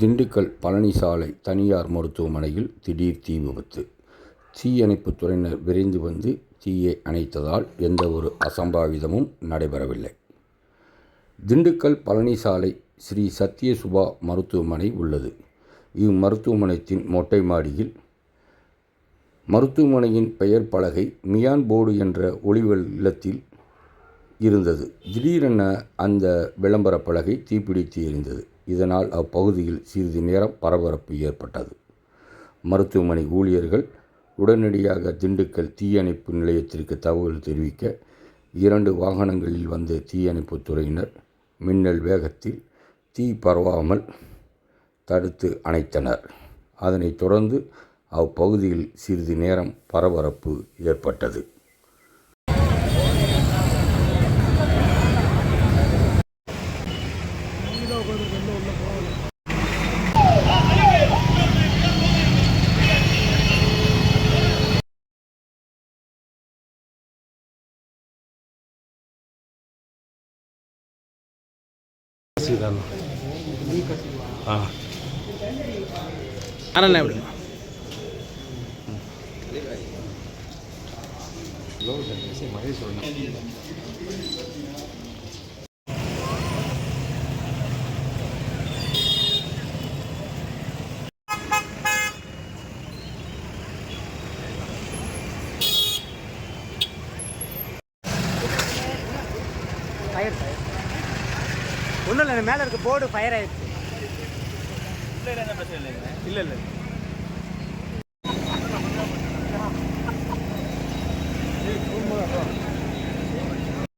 திண்டுக்கல் பழனிசாலை தனியார் மருத்துவமனையில் திடீர் தீ விபத்து. தீயணைப்புத் துறையினர் விரைந்து வந்து தீயை அணைத்ததால் எந்த ஒரு அசம்பாவிதமும் நடைபெறவில்லை. திண்டுக்கல் பழனிசாலை ஸ்ரீ சத்யசுபா மருத்துவமனை உள்ளது. இம்மருத்துவமனையத்தின் மொட்டை மாடியில் மருத்துவமனையின் பெயர் பலகை மியான் போர்டு என்ற ஒளிவல் இல்லத்தில் இருந்தது. திடீரென அந்த விளம்பர பலகை தீப்பிடித்து எரிந்தது. இதனால் அப்பகுதியில் சிறிது நேரம் பரபரப்பு ஏற்பட்டது. மருத்துவமனை ஊழியர்கள் உடனடியாக திண்டுக்கல் தீயணைப்பு நிலையத்திற்கு தகவல் தெரிவிக்க இரண்டு வாகனங்களில் வந்த தீயணைப்புத் துறையினர் மின்னல் வேகத்தில் தீ பரவாமல் தடுத்து அணைத்தனர். அதனைத் தொடர்ந்து அப்பகுதியில் சிறிது நேரம் பரபரப்பு ஏற்பட்டது. சீதாண்ணா ஆ. அண்ணா எப்படி ஃபயர் ஃபயர் ஒன்றும் இல்லை மேலே இருக்க போர்டு ஃபயர் ஆயிடுச்சு. இல்லை இல்லை.